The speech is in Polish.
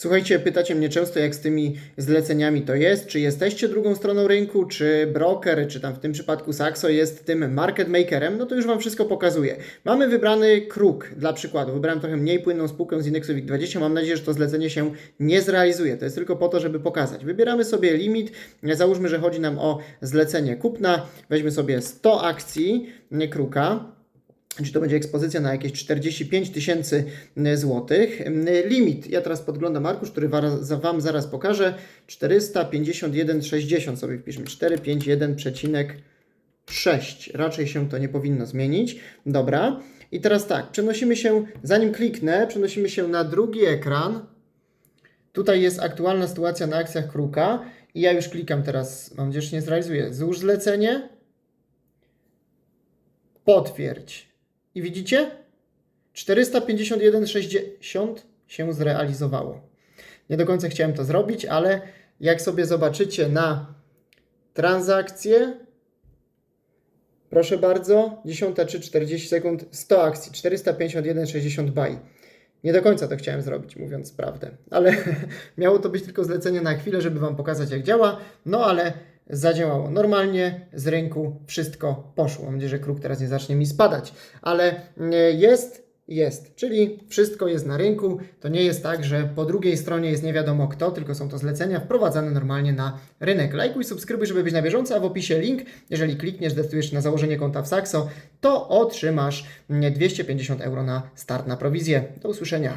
Słuchajcie, pytacie mnie często, jak z tymi zleceniami to jest. Czy jesteście drugą stroną rynku, czy broker, czy tam w tym przypadku Saxo jest tym market makerem? No to już Wam wszystko pokazuję. Mamy wybrany kruk, dla przykładu. Wybrałem trochę mniej płynną spółkę z indeksu WIG20. Mam nadzieję, że to zlecenie się nie zrealizuje. To jest tylko po to, żeby pokazać. Wybieramy sobie limit. Załóżmy, że chodzi nam o zlecenie kupna. Weźmy sobie 100 akcji kruka. Czy to będzie ekspozycja na jakieś 45 tysięcy złotych. Limit, ja teraz podglądam arkusz, który Wam zaraz pokażę. 451,60 sobie wpiszmy. 451,6. Raczej się to nie powinno zmienić. Dobra. I teraz tak, przenosimy się, zanim kliknę, przenosimy się na drugi ekran. Tutaj jest aktualna sytuacja na akcjach Kruka i ja już klikam teraz, mam nadzieję, że nie zrealizuje. Złóż zlecenie. Potwierdź. I widzicie? 451,60 się zrealizowało. Nie do końca chciałem to zrobić, ale jak sobie zobaczycie na transakcje, proszę bardzo, 10 czy 40 sekund, 100 akcji, 451,60 buy. Nie do końca to chciałem zrobić, mówiąc prawdę, ale miało to być tylko zlecenie na chwilę, żeby Wam pokazać, jak działa. No ale zadziałało normalnie, z rynku wszystko poszło. Mam nadzieję, że kruk teraz nie zacznie mi spadać, ale e, jest, jest, czyli wszystko jest na rynku. To nie jest tak, że po drugiej stronie jest nie wiadomo kto, tylko są to zlecenia wprowadzane normalnie na rynek. Lajkuj, subskrybuj, żeby być na bieżąco, a w opisie link. Jeżeli klikniesz, zdecydujesz na założenie konta w Saxo, to otrzymasz mm, 250 euro na start na prowizję. Do usłyszenia.